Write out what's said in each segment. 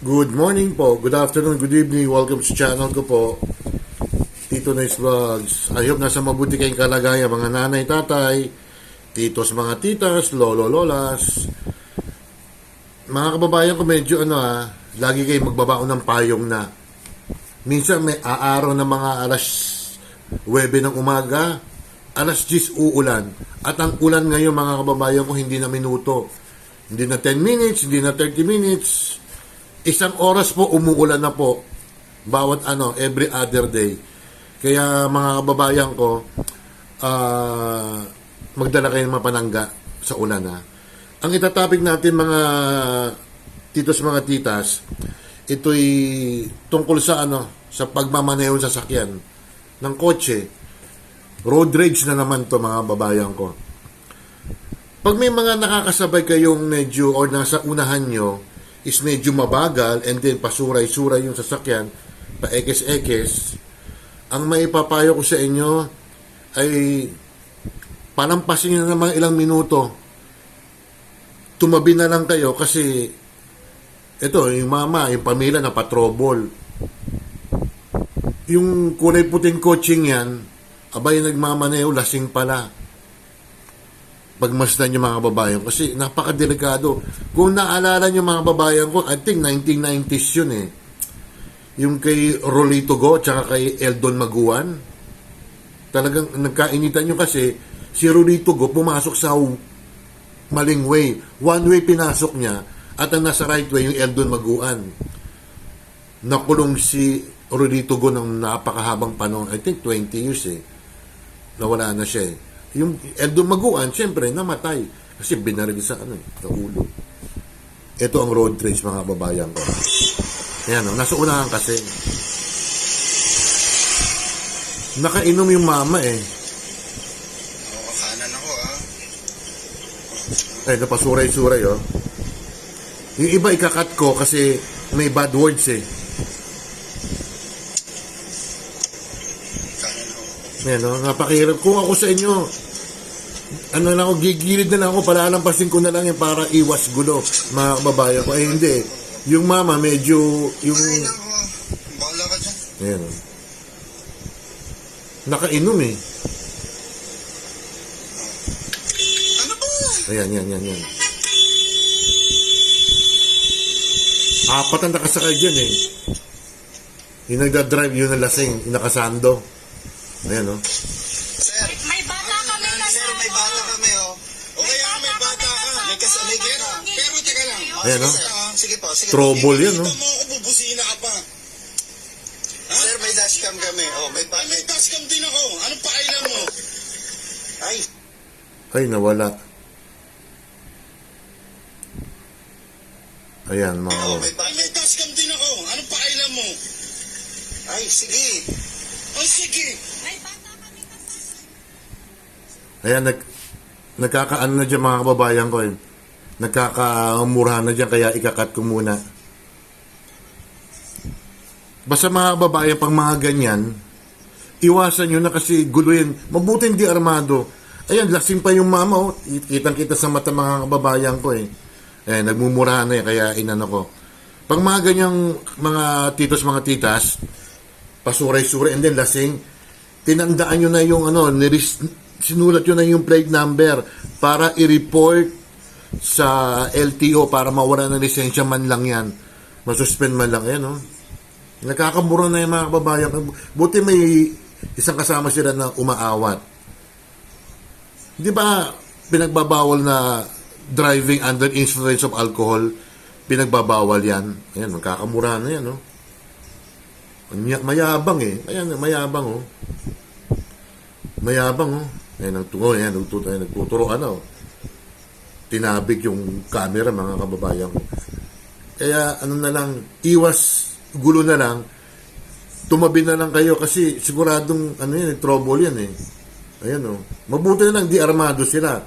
Good morning po, good afternoon, good evening, welcome sa channel ko po. Tito Nice Vlogs. I hope nasa mabuti kayong kalagayan mga nanay, tatay, titos, mga titas, lolo, lolas. Mga kababayan ko medyo ano ah, lagi kayo magbabaon ng payong na. Minsan may aaraw ng mga alas 9 ng umaga, alas 10 uulan. At ang ulan ngayon mga kababayan ko hindi na minuto. Hindi na 10 minutes, hindi na 30 minutes. Isang oras po umuulan na po. Bawat ano, every other day. Kaya mga kababayan ko, ah, magdala kayo ng mga panangga sa ulan ha. Ang itatopic natin mga titos mga titas, ito'y tungkol sa ano, sa pagmamaneho sa sakyan ng kotse. Road rage na naman to mga babayan ko. Pag may mga nakakasabay kayong medyo or nasa unahan nyo is medyo mabagal and then pasuray-suray yung sasakyan, pa-ekes-ekes, ang maipapayo ko sa inyo ay palampasin nyo na mga ilang minuto. Tumabi na lang kayo kasi ito, yung mama, yung pamilya na patrobol. Yung kulay puting coaching yan, abay nagmamaneho, lasing pala pagmasdan yung mga babayan kasi napakadelikado. Kung naalala nyo mga babayan ko, I think 1990s yun eh. Yung kay Rolito Go tsaka kay Eldon Maguan. Talagang nagkainitan nyo kasi si Rolito Go pumasok sa maling way. One way pinasok niya at ang nasa right way yung Eldon Maguan. Nakulong si Rolito Go ng napakahabang panahon. I think 20 years eh. Nawala na siya eh yung Eldon Maguan, siyempre, namatay. Kasi binaril sa ano eh, sa ulo. Ito ang road rage mga babayan ko. Ayan o, nasa unahan kasi. Nakainom yung mama eh. Ako, kanan ako ah. Ay, napasuray-suray oh. Yung iba ikakat ko kasi may bad words eh. Ako. Ayan o, napakahirap. Kung ako sa inyo, ano lang ako, gigilid na lang ako, palalampasin ko na lang yan para iwas gulo, mga kababayan ko. Ay, hindi. Yung mama, medyo, yung, Ay. Bahala ka dyan. ayan o. Nakainom eh. Ano ba? Ayan, yan, yan, yan. Apat ang nakasakay dyan eh. Yung nagda-drive, yun ang lasing, yung nakasando. Ayan o. Sir. May bata kami kasama. Sir, may bata kami oh. O kaya may bata ka. May kasama. May gera. Pero teka lang. Ayan, oh. Sir, ah, Sige po, sige Trouble yan, oh. Ito mo ako, bubusina ka pa. Sir, may dashcam kami. Oh, may pa. May dashcam din ako. Anong pakailan mo? Ay, Ay, nawala. Ayan, mga oh, oh. may pa. May dashcam din ako. Anong pakailan mo? Ay, sige. Oh, sige. Ayan, nag, nagkakaano na dyan mga kababayan ko eh. Nagkakamurahan na dyan, kaya ikakat ko muna. Basta mga kababayan, pang mga ganyan, iwasan nyo na kasi gulo yan. Mabuti hindi armado. Ayan, lasing pa yung mama, oh. Kitang kita sa mata mga kababayan ko eh. Eh, nagmumurahan na yan, kaya inano ko. Pag mga ganyang mga titos, mga titas, pasuray-suray, and then lasing, tinandaan nyo na yung ano, niris, sinulat nyo na yung plate number para i-report sa LTO para mawala ng lisensya man lang yan. Masuspend man lang yan, no? Nagkakamura na yung mga kababayan. Buti may isang kasama sila na umaawat. Di ba pinagbabawal na driving under influence of alcohol, pinagbabawal yan. Ayan, magkakamura na yan, no? Anya- Mayabang eh. Ayan, mayabang oh. Mayabang oh. Ayan, nagtungo, ayan, nagtuturo, ayan, nagtuturo, ano. Tinabig yung camera, mga kababayan. Kaya, ano na lang, iwas, gulo na lang, tumabi na lang kayo kasi siguradong, ano yan, trouble yan eh. Ayan oh. Mabuti na lang, di armado sila.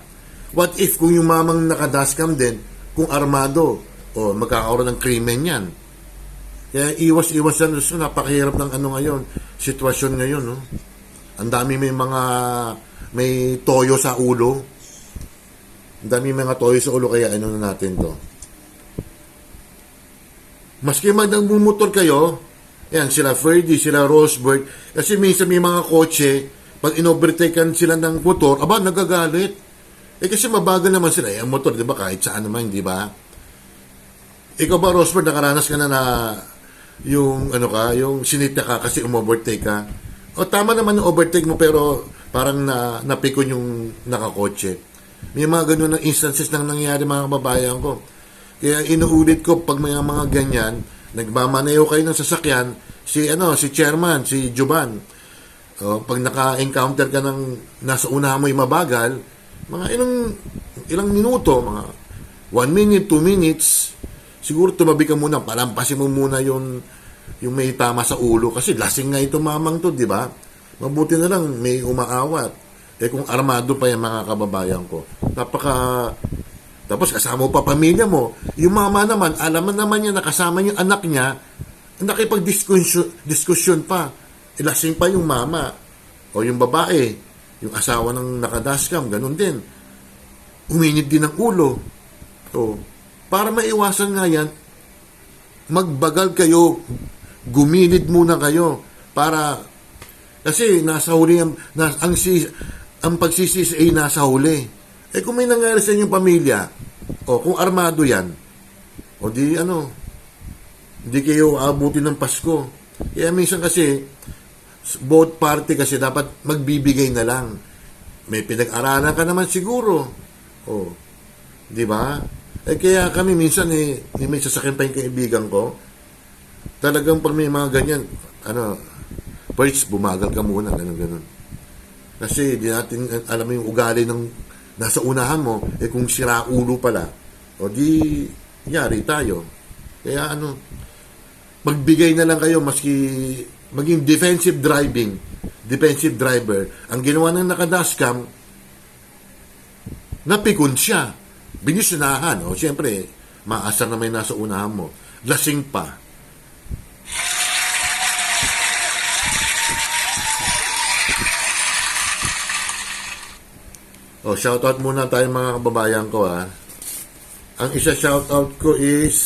What if kung yung mamang nakadaskam din, kung armado, o oh, magkakaroon ng krimen yan. Kaya iwas-iwas yan. So, napakahirap ng ano ngayon, sitwasyon ngayon, no? Ang dami may mga, may toyo sa ulo. Ang dami mga toyo sa ulo, kaya ano na natin to. maski man nagmumotor kayo, yan, sila Ferdy, sila Rosberg, kasi minsan may mga kotse, pag inovertakean sila ng motor, aba, nagagalit. Eh kasi mabagal naman sila. Eh, ang motor, di ba, kahit saan naman, di ba? Ikaw ba, Rosberg, nakaranas ka na na yung, ano ka, yung sinita ka kasi umovertake ka? O tama naman yung overtake mo, pero parang na, napikon yung nakakotse. May mga ganun na instances nang nangyari mga kababayan ko. Kaya inuulit ko pag may mga ganyan, nagmamaneho kayo ng sasakyan, si ano, si chairman, si Juban. O, pag naka-encounter ka ng nasa unahan mo mabagal, mga ilang ilang minuto, mga 1 minute, 2 minutes, siguro tumabi ka muna, palampasin mo muna yung yung may tama sa ulo kasi lasing nga ito mamang to, di ba? Mabuti na lang may umaawat. Eh kung armado pa yung mga kababayan ko, napaka tapos kasama pa pamilya mo. Yung mama naman, alam naman niya na kasama yung anak niya, nakipag-diskusyon diskusyon pa. Ilasing pa yung mama o yung babae, yung asawa ng nakadaskam, ganun din. Uminit din ang ulo. So, para maiwasan nga yan, magbagal kayo, gumilid muna kayo para kasi nasa huli ang, na, ang, si, ang pagsisisi ay nasa huli. Eh kung may nangyari sa inyong pamilya, o kung armado yan, o di ano, hindi kayo aabutin ng Pasko. Kaya minsan kasi, both party kasi dapat magbibigay na lang. May pinag-aralan ka naman siguro. O, di ba? Eh kaya kami minsan eh, may sasakyan pa yung kaibigan ko, talagang pag may mga ganyan, ano, first, bumagal ka muna, ganun, ganun. Kasi di natin alam yung ugali ng nasa unahan mo, eh kung sira ulo pala, o di, yari tayo. Kaya ano, magbigay na lang kayo maski maging defensive driving, defensive driver. Ang ginawa ng nakadashcam, napikon siya. Binisyonahan. O, siyempre, maasar na may nasa unahan mo. Lasing pa. O, shoutout muna tayo mga kababayan ko ha. Ang isa shoutout ko is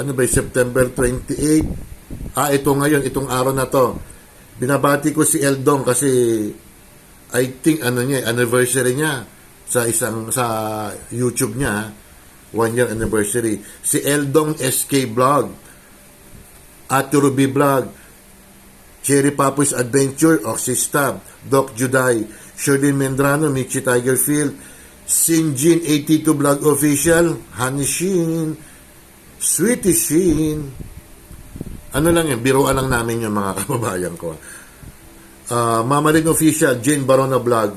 ano ba, September 28. Ah, ito ngayon, itong araw na to. Binabati ko si Eldong kasi I think ano niya, anniversary niya sa isang sa YouTube niya, one year anniversary. Si Eldong SK Vlog, Ate Ruby Vlog, Cherry Papoy's Adventure, Oxystab, Doc Juday, Shirley Mendrano, Michi Tigerfield, Sinjin 82 Vlog Official, Honey Sheen, Sweetie Sheen. Ano lang yan, biruan lang namin yung mga kababayan ko. Uh, Mama Ring Official, Jane Barona Vlog,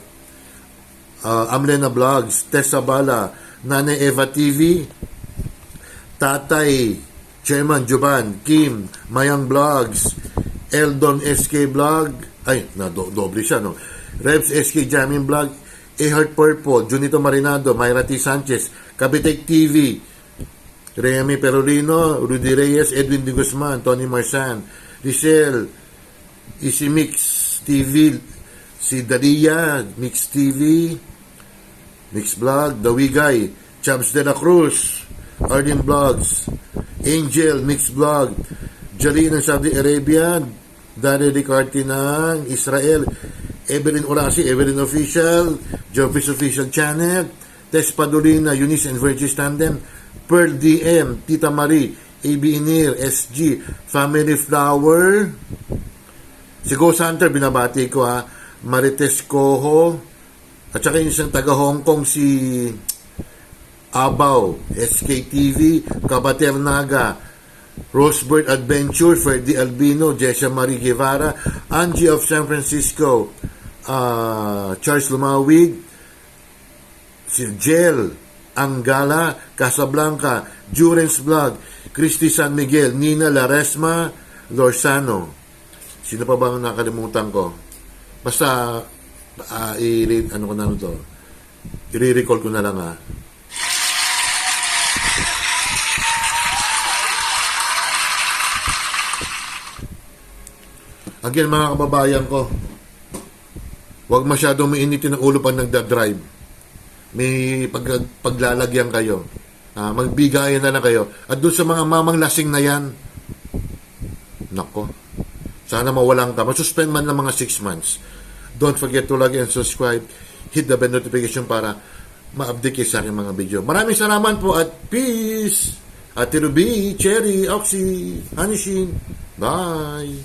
uh, Amlena Vlogs, Tessa Bala, Nane Eva TV, Tatay, Chairman Juban, Kim, Mayang Vlogs, Eldon SK Vlog, ay, na do, doble siya, no? Rebs SK Jamming Vlog, Eheart Purple, Junito Marinado, Myra T. Sanchez, Kabitek TV, Remy Perolino, Rudy Reyes, Edwin De Guzman, Tony Marsan, Richelle, Easy Mix TV, si Dalia, Mix TV, Mix Vlog, Dawigay, Chubs de la Cruz, Arden Vlogs, Angel, Mix Vlog, Jalina ng Saudi Arabia, Dani Ricarte ng Israel, Evelyn Orasi, Evelyn Official, Joffice Official Channel, Tess Padolina, Eunice and Virgis Tandem, Pearl DM, Tita Marie, AB Inir, SG, Family Flower, si Go Hunter, binabati ko ha, Marites Coho, at saka yung isang taga Hong Kong si Abaw, SKTV, Kabater Naga, Rosebird Adventure, Ferdy Albino, Jessia Marie Guevara, Angie of San Francisco, uh, Charles Lumawig, si Jel, Angala, Casablanca, Jurens Vlog, Christy San Miguel, Nina Laresma, Lorsano. Sino pa ba ang nakalimutan ko? Basta, uh, i ano ko na ano to, i-recall ko na lang ah. Again, mga kababayan ko, huwag masyadong mainitin ang ulo pag nagda-drive. May pag, paglalagyan kayo. Ah, magbigayan na lang kayo. At doon sa mga mamang lasing na yan, nako, sana mawalan ka. Masuspend man ng mga 6 months. Don't forget to like and subscribe. Hit the bell notification para ma-update kayo sa aking mga video. Maraming salamat po at peace! At Ruby, Cherry, Oxy, Hanishin. Bye!